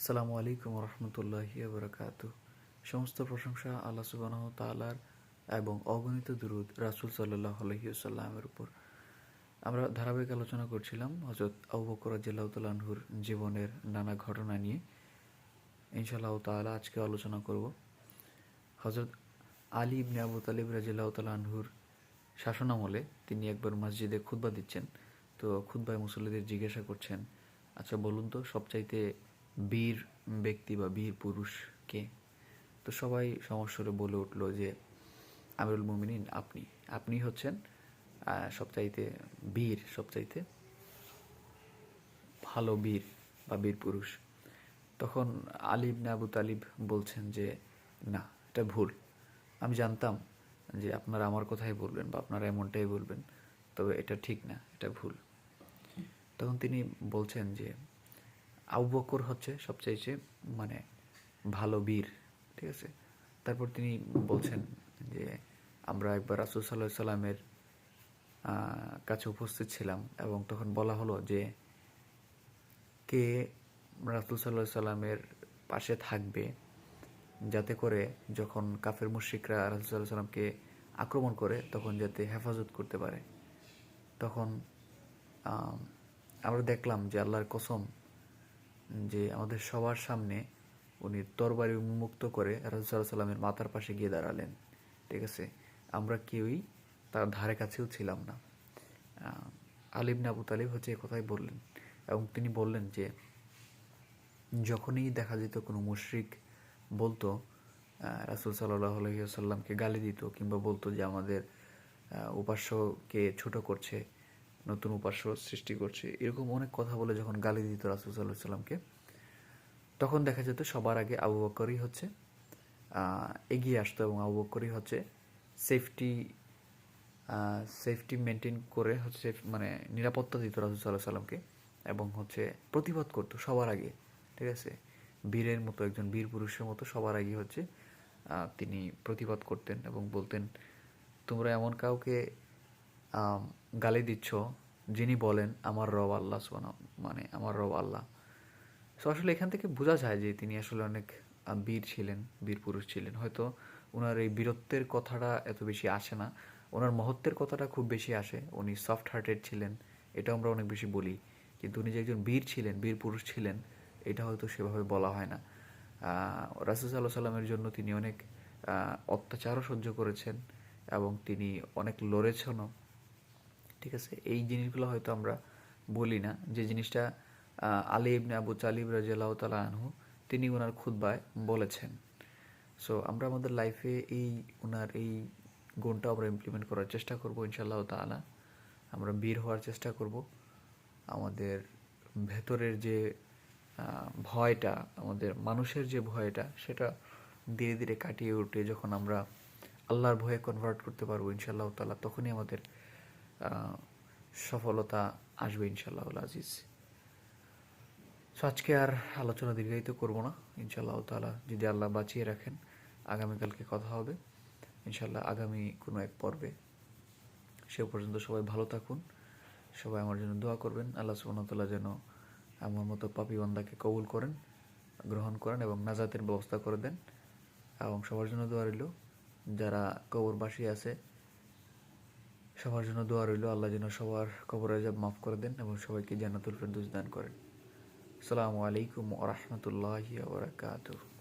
আসসালামু আলাইকুম রহমতুল্লাহি বরকাত সমস্ত প্রশংসা আল্লাহ সুবাহ তালার এবং অগণিত দুরুদ রাসুল সাল্লাহ আলহিউসাল্লামের উপর। আমরা ধারাবাহিক আলোচনা করছিলাম হজরত আবু বকর জিল্লাউতালাহুর জীবনের নানা ঘটনা নিয়ে। ইনশাআল্লাহ তাআলা আজকে আলোচনা করব। হজরত আলী ইবনে আবু তালিব রাজিল্লাহতালাহুর শাসনামলে তিনি একবার মসজিদে খুতবা দিচ্ছেন। তো খুতবায় মুসল্লিদের জিজ্ঞাসা করছেন আচ্ছা বলুন তো, সবচাইতে বীর ব্যক্তি বা বীর পুরুষ কে তো সবাই সমস্যরে বলে উঠল যে, আমিরুল মুমিনিন, আপনি আপনি হচ্ছেন সবচাইতে বীর, সবচাইতে ভালো বীর বা বীর পুরুষ। তখন আলিব না আবু তালিব বলছেন যে, না, এটা ভুল। আমি জানতাম যে আপনারা আমার কথাই বলবেন বা আপনারা এমনটাই বলবেন, তবে এটা ঠিক না, এটা ভুল। তখন তিনি বলছেন যে আবু বকর হচ্ছে সবচাইতে মানে ভালো বীর, ঠিক আছে? তারপর তিনি বলছেন যে, আমরা একবার রাসুল সাল্লাহ সাল্লামের কাছে উপস্থিত ছিলাম এবং তখন বলা হলো যে, কে রাসুল সাল্লাহ সাল্লামের পাশে থাকবে যাতে করে যখন কাফের মুশ্রিকরা রাসুল সাল্লাহ সাল্লামকে আক্রমণ করে তখন যাতে হেফাজত করতে পারে। তখন আমরা দেখলাম যে আল্লাহর কসম যে আমাদের সবার সামনে উনি তরবারি উন্মুক্ত করে রাজুসাল্লাহ সাল্লামের মাথার পাশে গিয়ে দাঁড়ালেন, ঠিক আছে? আমরা কেউই তার ধারে কাছেও ছিলাম না। আলিম আবু তালিব হচ্ছে কথাই বললেন এবং তিনি বললেন যে, যখনই দেখা যেত কোনো মুশরিক বলতো রাসূল সাল্লাহ আলহিহাসাল্লামকে গালি দিত কিংবা বলতো যে আমাদের উপাস্যকে ছোট করছে নতুন উপাস্য সৃষ্টি করছে। এরকম অনেক কথা বলে যখন গালি দিত রাসূল সাল্লাহ সাল্লামকে, তখন দেখা যেত সবার আগে আবু বকরই হচ্ছে এগিয়ে আসতো এবং আবু বকরই হচ্ছে সেফটি সেফটি মেনটেন করে হচ্ছে মানে নিরাপত্তা দিত রাসুল সাল্লাহ সাল্লামকে এবং হচ্ছে প্রতিবাদ করতো সবার আগে, ঠিক আছে? বীরের মতো একজন বীর পুরুষের মতো সবার আগে হচ্ছে তিনি প্রতিবাদ করতেন এবং বলতেন, তোমরা এমন কাউকে গালি দিচ্ছ, যিনি বলেন, আমার রব আল্লাহ সুবহানাহু মানে আমার রব আল্লাহ। সো আসলে এখান থেকে বোঝা যায় যে তিনি আসলে অনেক বীর ছিলেন, বীর পুরুষ ছিলেন। হয়তো ওনার এই বীরত্বের কথাটা এত বেশি আসে না। ওনার মহত্বের কথাটা খুব বেশি আসে। উনি সফট হার্টেড ছিলেন এটা আমরা অনেক বেশি বলি। কিন্তু উনি যে একজন বীর ছিলেন, বীর পুরুষ ছিলেন, এটা হয়তো সেভাবে বলা হয় না। রাসুল সাল্লাহ সাল্লামের জন্য তিনি অনেক অত্যাচারও সহ্য করেছেন এবং তিনি অনেক লড়েছেনও। ঠিক আছে? এই জিনিসগুলো হয়তো আমরা বলি না। যে জিনিসটা আলী ইবনে আবু তালিব রাজিয়াল্লাহ তালা আনহু, তিনি ওনার খুদ্বায় বলেছেন। সো আমরা আমাদের লাইফে এই ওনার এই গুণটা আমরা ইমপ্লিমেন্ট করার চেষ্টা করব ইনশাল্লাহ তাআলা। আমরা বীর হওয়ার চেষ্টা করব। আমাদের ভেতরের যে ভয়টা, আমাদের মানুষের যে ভয়টা, সেটা ধীরে ধীরে কাটিয়ে উঠে যখন আমরা আল্লাহর ভয়ে কনভার্ট করতে পারব ইনশাল্লাহ তাআলা, তখনই আমাদের সফলতা আসবে ইনশাল্লাহ আজিজ। সো আজকে আর আলোচনা দীর্ঘায়িত করব না। ইনশাল্লাহ তাআলা যদি আল্লাহ বাঁচিয়ে রাখেন, আগামীকালকে কথা হবে। ইনশাল্লাহ আগামী কোনো এক পর্বে। সে পর্যন্ত সবাই ভালো থাকুন। সবাই আমার জন্য দোয়া করবেন। আল্লাহ সুবহানাহু যেন আমার মতো পাপি বান্দাকে কবুল করেন, গ্রহণ করেন এবং নাজাতের ব্যবস্থা করে দেন। এবং সবার জন্য দোয়া রইল। যারা কবরবাসী আছে সবার জন্য দোয়া রইল, আল্লাহ যেন সবার কবর আজাব মাফ করে দেন এবং সবাইকে জান্নাতুল ফেরদৌস দান করেন। আসসালামু আলাইকুম ওয়া রাহমাতুল্লাহি ওয়া বারাকাতুহু।